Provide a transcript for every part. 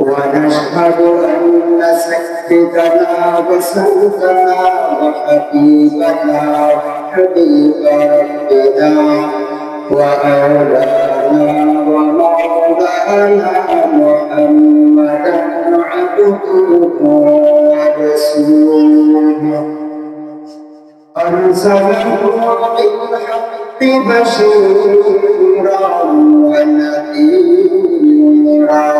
ونشهد أن سيدنا وسيدنا وحبيبنا وحبيب ربنا وأولانا ومولانا محمدا عبده ورسوله أرسله بالحق بشيرا ونذيرا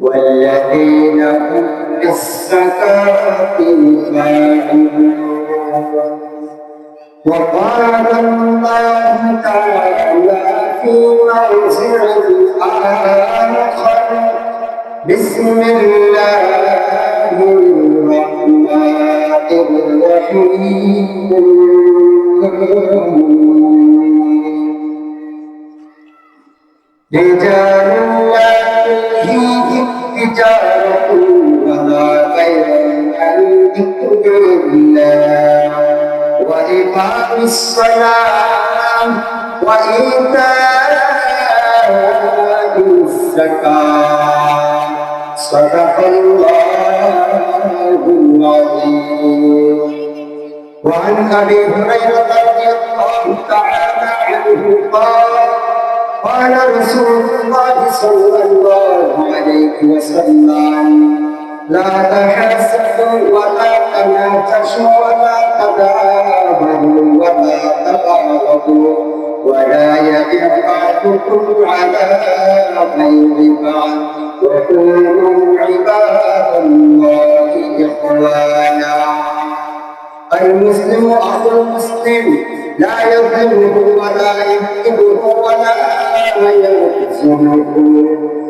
والذين هم للزكاة فاعلون وقال الله تعالى في موضع آخر بسم الله الرحمن الرحيم. رجال تجارة ولا بيع عن ذكر الله وإقام الصلاة وإيتاء الزكاة صدق الله العظيم وعن أبي هريرة رضي الله تعالى عنه قال قال رسول الله صلى الله عليه وسلم لا تحسدوا ولا تناقشوا ولا تدابروا ولا تباغضوا ولا يبع بعضكم على غير بعض وكونوا عباد الله إخوانا المسلم أخو المسلم لا يظلمه ولا يكذبه ولا يخزنه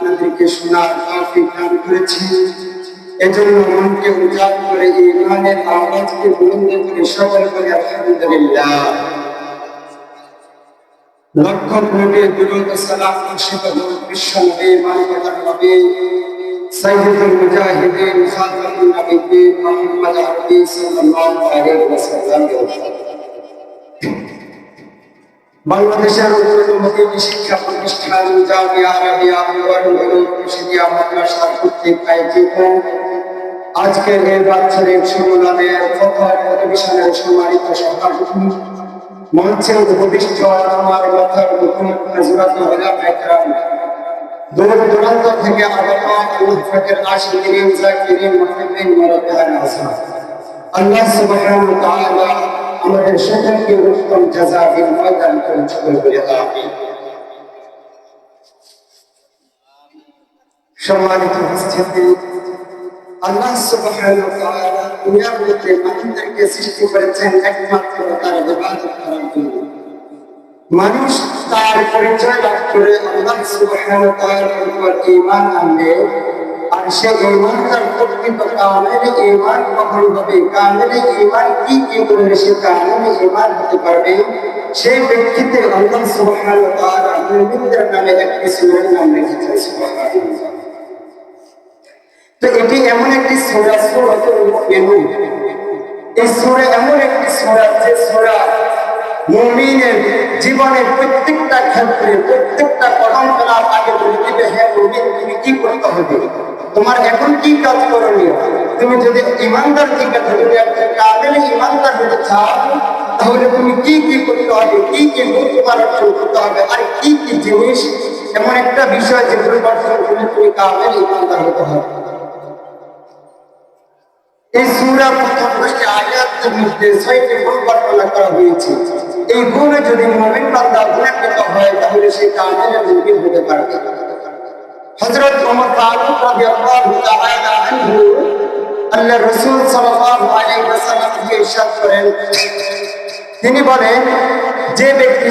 আপনাদেরকে শোনার তৌফিক দান করেছি। এজন্য মনকে উজাড় করে, ইমানের আওয়াজকে বুলন্দ করে, সবল করে, আলহামদুলিল্লাহ। লক্ষ কোটি সালাম মুর্শিদ বিশ্ব নবী নবী সাল্লাল্লাহু আলাইহি ওয়াসাল্লাম। বাংলাদেশের অন্যতম দিনী শিক্ষা প্রতিষ্ঠান জামিয়া আরবিয়া আনোয়ার উলুম মুর্শিদিয়া মাদ্রাসা কর্তৃক আয়োজিত আজকের এই বাৎসরিক সম্মেলনের প্রথম অধিবেশনের সম্মানিত সভাপতি, মঞ্চে উপবিষ্ট আমার মাথার মুখুম হাজরাত ওলামা একরাম দূর দূরান্ত থেকে আগত মুফাকের আশিকিন জাকিরিন মুরাদ্দান আজম আল্লাহ সুবহানাহু আমাদের সকলকে উত্তম জাযা বিল ময়দান করে ছবি বলে আমিন সম্মানিত উপস্থিতি, আল্লাহ সুবহানাহু মানুষদেরকে সৃষ্টি করেছেন একমাত্র তার ইবাদত করার জন্য। মানুষ তার পরিচয় লাভ করে আল্লাহ ওয়া তাআলার উপর ঈমান আনলে আর সে ঈমান তার প্রকৃত কামেল ঈমান কখন হবে। কামেল ঈমান কি কি করলে সে কামেল ঈমান হতে পারবে? সেই ব্যক্তিতে আল্লাহ সুবহানাহু ওয়া তাআলা মুমিনদের নামে একটি সূরার নাম রেখেছেন তো এটি এমন একটি সূরা, সূরাতুল মুমিনুন। এই সূরা এমন একটি সূরা, যে সূরা মুমিনের জীবনের প্রত্যেকটা ক্ষেত্রে, প্রত্যেকটা কদম ফেলার আগে বলে দিবে হ্যাঁ মুমিন, তুমি কি করতে হবে? তোমার এখন কি কাজ করণীয়? তুমি যদি ইমানদার থেকে ধরে একজন কামেল ইমানদার হতে চাও, তাহলে তুমি কি কি করতে হবে? কি কি অর্জন করতে হবে? আর কি কি জিনিস? এমন একটা বিষয় যে করলে তুমি কামেল ইমানদার হতে হবে। এই সূরা প্রথম দশটি আয়াতের মধ্যে ছয়টি বর্ণনা করা হয়েছে। এই যদি মুমিন বান্দা হয়, তাহলে সে কামেল মুমিন হতে পারবে। হযরত ওমর ফারুক রাদিয়াল্লাহু তাআলা আনহু আল্লাহ রাসূল সাল্লাল্লাহু আলাইহি ওয়াসাল্লাম কে ইরশাদ করেন। তিনি বলেন, যে ব্যক্তি